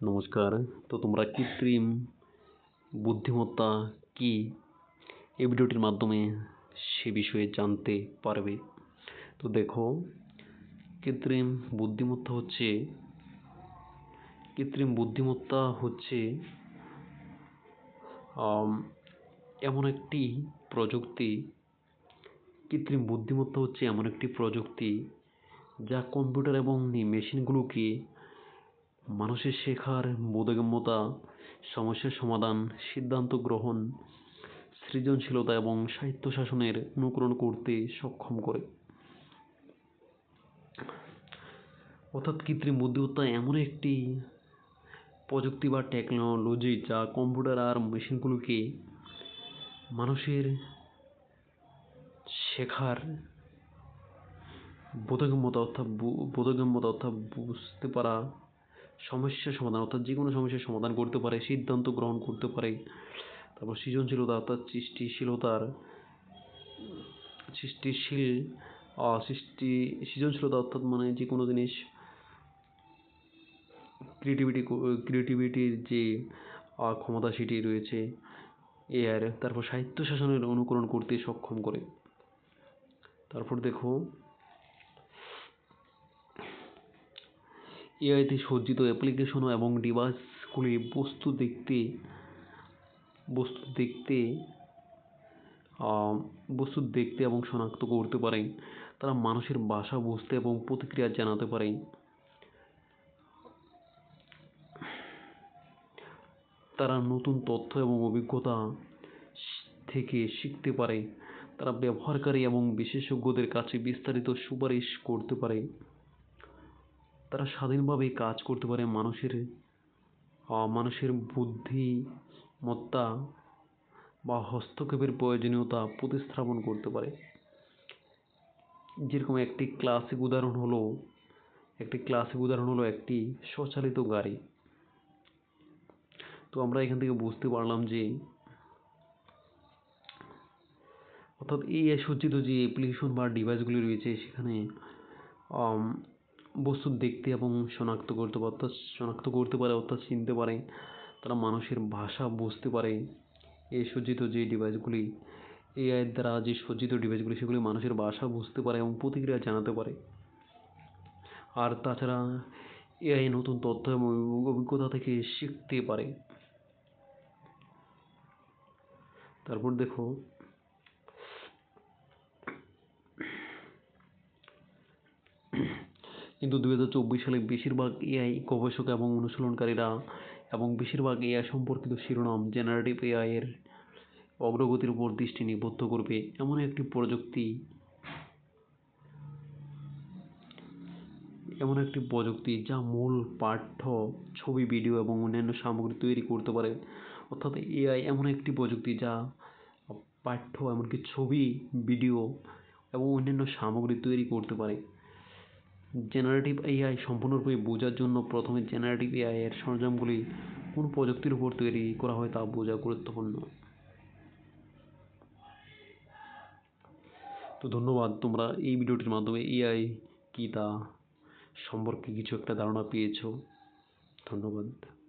নমস্কার তো তোমরা কৃত্রিম বুদ্ধিমত্তা কি এই ভিডিওটির মাধ্যমে সে বিষয়ে জানতে পারবে তো দেখো কৃত্রিম বুদ্ধিমত্তা হচ্ছে কৃত্রিম বুদ্ধিমত্তা হচ্ছে এমন একটি প্রযুক্তি কৃত্রিম বুদ্ধিমত্তা হচ্ছে এমন একটি প্রযুক্তি যা কম্পিউটার এবং মেশিনগুলোকে মানুষের শেখার বোধগম্যতা, সমস্যার সমাধান, সিদ্ধান্ত গ্রহণ, সৃজনশীলতা এবং সাহিত্য শাসনের অনুকরণ করতে সক্ষম করে। অর্থাৎ কৃত্রিম বুদ্ধিমত্তা এমন একটি প্রযুক্তি বা টেকনোলজি যা কম্পিউটার আর মেশিনগুলোকে মানুষের শেখার বোধগম্যতা অর্থাৎ বোধগম্যতা অর্থাৎ বুঝতে পারা সমস্যার সমাধান, অর্থাৎ যে কোনো সমস্যার সমাধান করতে পারে, সিদ্ধান্ত গ্রহণ করতে পারে। তারপর সৃজনশীলতা, অর্থাৎ সৃষ্টিশীলতার, সৃষ্টিশীল সৃষ্টি, সৃজনশীলতা অর্থাৎ মানে যে কোনো জিনিস ক্রিয়েটিভিটি ক্রিয়েটিভিটির যে ক্ষমতা সেটি রয়েছে এআর তারপর সাহিত্য শাসনের অনুকরণ করতে সক্ষম করে। তারপর দেখো এআইতে সজ্জিত অ্যাপ্লিকেশন এবং ডিভাইসগুলি বস্তু দেখতে বস্তু দেখতে বস্তু দেখতে এবং শনাক্ত করতে পারে তারা মানুষের বাসা বুঝতে এবং প্রতিক্রিয়া জানাতে পারে তারা নতুন তথ্য এবং অভিজ্ঞতা থেকে শিখতে পারে। তারা ব্যবহারকারী এবং বিশেষজ্ঞদের কাছে বিস্তারিত সুপারিশ করতে পারে। তারা স্বাধীনভাবে কাজ করতে পারে মানুষের মানুষের বুদ্ধিমত্তা বা হস্তক্ষেপের প্রয়োজনীয়তা প্রতিস্থাপন করতে পারে। যেরকম একটি ক্লাসিক উদাহরণ হলো, একটি ক্লাসিক উদাহরণ হলো একটি স্বচালিত গাড়ি। তো আমরা এখান থেকে বুঝতে পারলাম যে, অর্থাৎ এই সজ্জিত যে অ্যাপ্লিকেশন বা ডিভাইসগুলি রয়েছে সেখানে বস্তু দেখতে এবং শনাক্ত করতে পারে, অর্থাৎ শনাক্ত করতে পারে, অর্থাৎ চিনতে পারে, তারা মানুষের ভাষা বুঝতে পারে। এই সজ্জিত যে ডিভাইসগুলি এআই দ্বারা যে সজ্জিত ডিভাইসগুলি সেগুলি মানুষের ভাষা বুঝতে পারে এবং প্রতিক্রিয়া জানাতে পারে। আর তাছাড়া এআই নতুন তথ্য এবং অভিজ্ঞতা থেকে শিখতে পারে। তারপর দেখো কিন্তু দুই হাজার চব্বিশ সালে বেশিরভাগ এআই গবেষক এবং অনুশীলনকারীরা এবং বেশিরভাগ এআই সম্পর্কিত শিরোনাম জেনারেটিভ এআইয়ের অগ্রগতির উপর দৃষ্টি নিবদ্ধ করবে এমন একটি প্রযুক্তি, এমন একটি প্রযুক্তি যা মূল পাঠ্য, ছবি, ভিডিও এবং অন্যান্য সামগ্রী তৈরি করতে পারে। অর্থাৎ এআই এমন একটি প্রযুক্তি যা পাঠ্য, এমনকি ছবি, ভিডিও এবং অন্যান্য সামগ্রী তৈরি করতে পারে। জেনারেটিভ এআই সম্পূর্ণরূপে বোঝার জন্য প্রথমে জেনারেটিভ এআই এর সরঞ্জামগুলি কোন প্রযুক্তির উপর তৈরি করা হয় তা বোঝা গুরুত্বপূর্ণ। তো ধন্যবাদ, তোমরা এই ভিডিওটির মাধ্যমে এআই কী তা সম্পর্কে কিছু একটা ধারণা পেয়েছ। ধন্যবাদ।